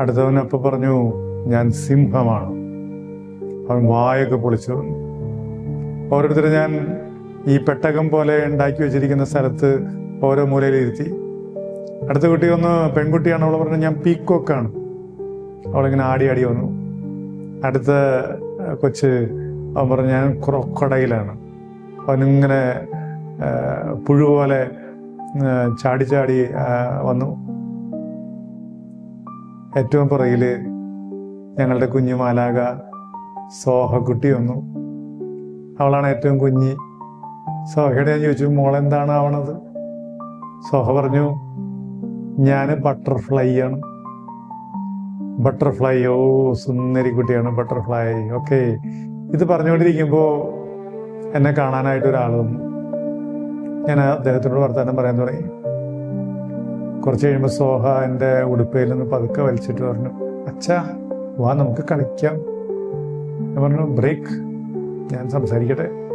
അടുത്തവൻ അപ്പൊ പറഞ്ഞു ഞാൻ സിംഹമാണ്. അവൻ വായൊക്കെ പൊളിച്ചു. ഓരോരുത്തർ ഞാൻ ഈ പെട്ടകം പോലെ ഉണ്ടാക്കി വെച്ചിരിക്കുന്ന സ്ഥലത്ത് ഓരോ മൂലയിൽ ഇരുത്തി. അടുത്ത കുട്ടി ഒന്ന് പെൺകുട്ടിയാണ്. അവൾ പറഞ്ഞു ഞാൻ പീക്കോക്കാണ്. അവളിങ്ങനെ ആടി ആടി വന്നു. അടുത്ത കൊച്ച് അവൻ പറഞ്ഞു ഞാൻ ക്രൊക്കടയിലാണ് അവനിങ്ങനെ പുഴു പോലെ ചാടി ചാടി വന്നു. ഏറ്റവും പുറകിൽ ഞങ്ങളുടെ കുഞ്ഞു മാലാക സോഹക്കുട്ടി വന്നു. അവളാണ് ഏറ്റവും കുഞ്ഞി. സോഹയുടെ ഞാൻ ചോദിച്ചു മോൾ എന്താണ് ആവണത്? സോഹ പറഞ്ഞു ഞാൻ ബട്ടർഫ്ലൈ ആണ്. ബട്ടർഫ്ലൈ ഓ സുന്ദരി കുട്ടിയാണ് ബട്ടർഫ്ലൈ ഓക്കെ. ഇത് പറഞ്ഞുകൊണ്ടിരിക്കുമ്പോൾ എന്നെ കാണാനായിട്ട് ഒരാൾ വന്നു. ഞാൻ അദ്ദേഹത്തിനോട് വർത്തമാനം പറയാൻ തുടങ്ങി. കുറച്ച് കഴിയുമ്പോൾ സോഹ എന്റെ ഉടുപ്പയിൽ നിന്ന് പതുക്കെ വലിച്ചിട്ട് പറഞ്ഞു അച്ഛാ വാ നമുക്ക് കളിക്കാം. ഞാൻ പറഞ്ഞു ബ്രേക്ക്. ഞാൻ സംസാരിക്കട്ടെ?